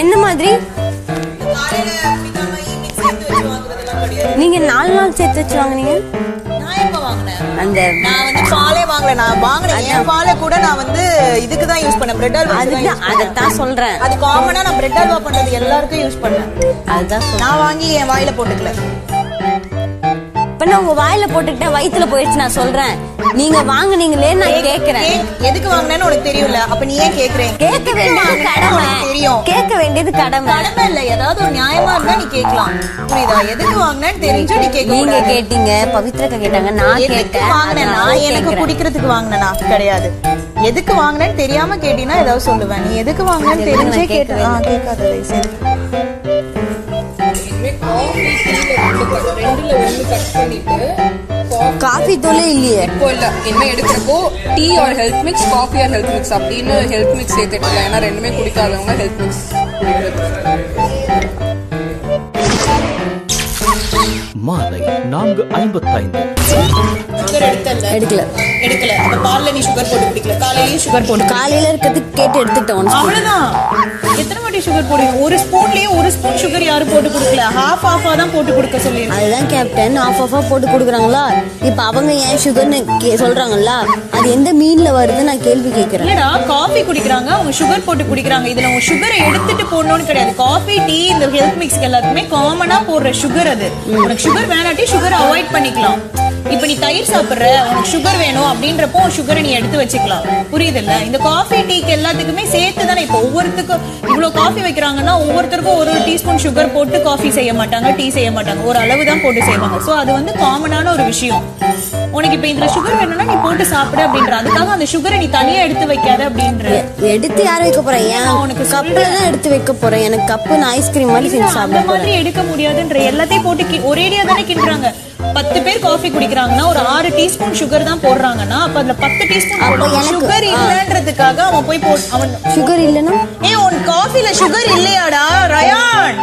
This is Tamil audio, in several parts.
என்ன மாதிரி? நீங்க நாலு நாள் சேர்த்து வச்சு வாங்குனீங்க? அந்த நான் வந்து பாலே வாங்கல நான் வாங்கினேன் என் பாலை கூட நான் வந்து இதுக்கு தான் யூஸ் பண்ணேன். பிரெட் அல்வா அதுதான் அதைத்தான் சொல்றேன். அது காமனா நான் பிரெட் அல்வா பண்றது எல்லாருக்கும் யூஸ் பண்ணேன். அதுதான் நான் வாங்கி என் வாயில போட்டுக்கல. இப்ப நான் உங்க வாயில போட்டுக்கிட்டா வயித்துல போயிடுச்சு நான் சொல்றேன். நீங்க வாங்குனீங்களே நான் கேக்குறேன். எதுக்கு வாங்கினேன்னு உனக்கு தெரியும்ல அப்ப நீ ஏன் கேக்குறேன் கேட்க வேண்டியது கடமை. தெரியும். கேட்க வேண்டியது கடமை. கடமை இல்ல. ஏதாவது ஒரு நியாயமா இருந்தா நீ கேட்கலாம். புரியுதா? எதுக்கு வாங்கினேன்னு தெரிஞ்சு நீ கேட்க நீங்க. கேட்டீங்க பவித்ரா கேட்டாங்க நான் கேட்டேன். நான் எனக்கு. குடிக்கிறதுக்கு வாங்கினேனா கிடையாது. எதுக்கு வாங்கினேன்னு தெரியாம கேட்டீங்கன்னா ஏதாவது சொல்லுவேன். நீ எதுக்கு வாங்கினேன்னு சரி, தெரிஞ்சே கேட்டு கேட்காத. இனிமே காஃபி டீல ரெண்டு cut- ரெண்டுல ஒண்ணு கட் பண்ணிட்டு coffee காஃபி தூளே இல்லையே. இப்போ இல்ல. இனிமே எடுக்கிறப்போ tea or health mix coffee or health mix அப்படின்னு ஹெல்த் மிக்ஸ் சேர்த்துட்டு ஏன்னா ரெண்டுமே குடிக்காதவங்க ஹெல்த் மிக்ஸ் மாலை நான்கு ஐம்பத்தைந்து. எடுக்கல. எடுக்கல. அந்த பால்ல நீ சுகர் போட்டு குடிக்கல. காலையிலயும் சுகர் போட்டு. காலையில இருக்கிறதுக்கு கேட்டு எடுத்துட்டேன் ஒன்று அவ்வளவுதான். எத்தனை வாட்டி சுகர் போடுவீங்க ஒரு ஸ்பூன்லயே ஒரு ஸ்பூன் சுகர் யாரும் போட்டு கொடுக்கல. ஹாஃப் ஹாஃபா தான் போட்டு கொடுக்க சொல்லிருக்கேன் அதுதான் கேப்டன் ஆஃப் ஆஃபா போட்டு கொடுக்குறாங்களா? இப்ப அவங்க ஏன் சுகர்னு சொல்றாங்கல்ல? அது எந்த மீன்ல வருது நான் கேள்வி கேட்கறேன் இல்லடா காஃபி குடிக்கிறாங்க. அவங்க சுகர் போட்டு குடிக்கிறாங்க. இதுல அவங்க சுகரை எடுத்துட்டு போடணும்னு கிடையாது. காஃபி டீ இந்த ஹெல்த் மிக்ஸ் எல்லாத்துக்குமே காமனா போடுற சுகர் அது. உனக்கு சுகர் வேணாட்டி சுகர் அவாய்ட் பண்ணிக்கலாம். இப்ப நீ தயிர் சாப்பிடுற உனக்கு சுகர் வேணும் அப்படின்றப்போ சுகரை நீ எடுத்து வச்சுக்கலாம். புரியுதுல்ல? இந்த காஃபி டீக்கு எல்லாத்துக்குமே சேர்த்து தானே இப்போ ஒவ்வொருத்துக்கும் இவ்வளவு காஃபி வைக்கிறாங்கன்னா ஒவ்வொருத்தருக்கும் ஒரு ஒரு டீஸ்பூன் சுகர் போட்டு காஃபி செய்ய மாட்டாங்க டீ செய்ய மாட்டாங்க. ஒரு அளவு தான் போட்டு செய்வாங்க. சோ அது வந்து காமனான ஒரு விஷயம். உனக்கு இப்ப இதுல சுகர் வேணும்னா நீ போட்டு சாப்பிடு அப்படின்ற அதுக்காக அந்த சுகரை நீ தனியா எடுத்து வைக்காத அப்படின்ற. எடுத்து யாரும் வைக்க போறேன் ஏன் உனக்கு கப்ல தான் எடுத்து வைக்க போறேன். எனக்கு கப்பு நான் ஐஸ்கிரீம் மாதிரி செஞ்சு சாப்பிட மாதிரி எடுக்க முடியாதுன்ற எல்லாத்தையும் போட்டு ஒரேடியா தானே கிண்டுறாங்க. பத்து பேர் காஃபி குடிக்கிறாங்கன்னா ஒரு ஆறு டீஸ்பூன் சுகர் தான் போடுறாங்கன்னா அப்ப அதுல பத்து டீஸ்பூன் சுகர் இல்லன்றதுக்காக அவன் போய் போட் அவன் சுகர் இல்லைன்னா? ஏ உன் காஃபில சுகர் இல்லையாடா ரயான்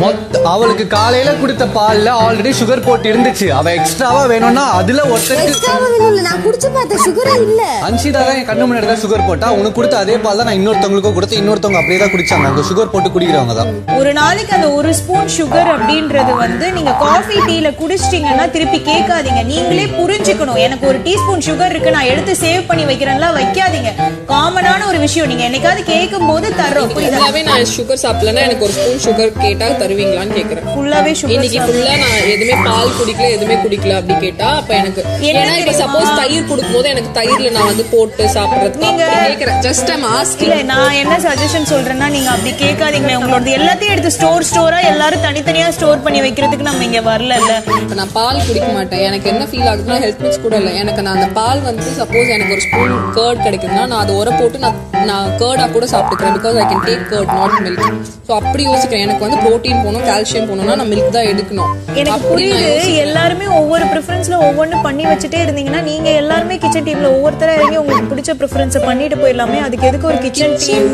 மொத்த அவளுக்கு காலையில குடித்த பால்ல ஆல்ரெடி சுகர் போட்டு இருந்துச்சு. அவ எக்ஸ்ட்ராவா வேணும்னா அதுல ஒருத்தருக்கு எக்ஸ்ட்ராவா வேணும் இல்ல நான் குடிச்சு பார்த்தேன் சுகரே இல்ல. அன்ஷிதா தான் என் கண்ணு முன்னாடி தான் சுகர் போட்டா. உனக்கு கொடுத்த அதே பால் தான் நான் இன்னொருத்தவங்களுக்கும் கொடுத்து இன்னொருத்தவங்க அப்படியே தான் குடிச்சாங்க. அவங்க சுகர் போட்டு குடிக்கிறவங்க தான். ஒரு நாளைக்கு அந்த ஒரு ஸ்பூன் சுகர் அப்படின்றது வந்து நீங்க காஃபி டீல குடிச்சிட்டீங்கன்னா திருப்பி கேட்காதீங்க. நீங்களே புரிஞ்சுக்கணும். எனக்கு ஒரு டீஸ்பூன் சுகர் இருக்கு. நான் எடுத்து சேவ் பண்ணி வைக்கிறேன்லாம் வைக்காதீங்க. காமனான ஒரு விஷயம். நீங்க என்னைக்காவது கேட்கும் போது தர்றோம். புரியுதா? நான் சுகர் சாப்பிடலன்னா எனக்கு ஒரு ஸ்பூன் சுகர் கேட்டா தருவீங்களான்னு கேக்குறேன். ஃபுல்லாவே இன்னைக்கு ஃபுல்லா நான் எதுவுமே பால் குடிக்கல எதுவுமே குடிக்கல அப்படி கேட்டா அப்ப எனக்கு ஏன்னா இப்ப? சப்போஸ் தயிர் குடுக்கும்போது எனக்கு தயிர்ல நான் வந்து போட்டு சாப்பிடுறதுக்கு கேக்குறேன். ஜஸ்ட் ஐம் இல்ல ஆஸ்கிங் நான் என்ன சஜஷன் சொல்றேன்னா நீங்க அப்படி கேட்காதீங்களே உங்களோட எல்லாத்தையும் எடுத்து ஸ்டோர் ஸ்டோரா எல்லாரும் தனித்தனியா ஸ்டோர் பண்ணி வைக்கிறதுக்கு நம்ம இங்க வரல இப்ப நான் பால் குடிக்க மாட்டேன். எனக்கு என்ன ஃபீல் ஆகுதுன்னா ஹெல்த் மிக்ஸ் கூட இல்லை. எனக்கு நான் அந்த பால் வந்து சப்போஸ் எனக்கு ஒரு ஸ்பூன் கேர்ட் கிடைக்குதுன்னா நான் அதை உர போட்டு நான் நான் கேர்டா கூட சாப்பிட்டுக்கிறேன் because I can take curd not milk so அப்படி யோசிக்கிறேன். எனக்கு வந்து ப்ரோட்டீன் போகணும் கால்சியம் போகணும்னா நான் மில்க் தான் எடுக்கணும். எனக்கு புரியுது. எல்லாருமே ஒவ்வொரு ப்ரிஃபரன்ஸ்ல ஒவ்வொன்னு பண்ணி வச்சுட்டே இருந்தீங்கன்னா நீங்க எல்லாருமே கிச்சன் டீம்ல ஒவ்வொருத்தரா இறங்கி உங்களுக்கு பிடிச்ச ப்ரிஃபரன்ஸ் பண்ணிட்டு போயிடலாமே. அதுக்கு எதுக்கு ஒரு கிச்சன் டீம்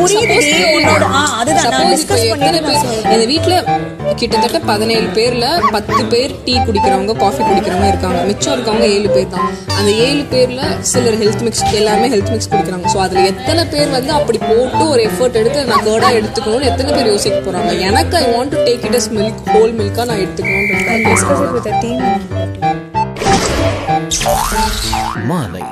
புரியுது உன்னோட அதுதான் நான் பண்ணிட்டு. எங்க வீட்ல கிட்டத்தட்ட பதினேழு பேர்ல பத்து பேர் டீ குடிக்கிறவங்க காஃபி குடிக்கிறவங்க இருக்காங்க. மிச்சம் இருக்கவங்க ஏழு பேர் தான். அந்த ஏழு பேர்ல சிலர் ஹெல்த் மிக்ஸ் எல்லாருமே ஹெல்த் மிக்ஸ் குடிக்கிறாங்க. ஸோ அதுல எத்தனை பேர் வந்து அப்படி போட்டு ஒரு எஃபர்ட் எடுத்து நான் கேர்டா எடுத்துக்கணும்னு எத்தனை பேர் யோசிக்க போறாங்க? எனக்கு I want to take it as milk whole Milkha நான் எடுத்துக்கணும்னு Discuss it with the team. மாலை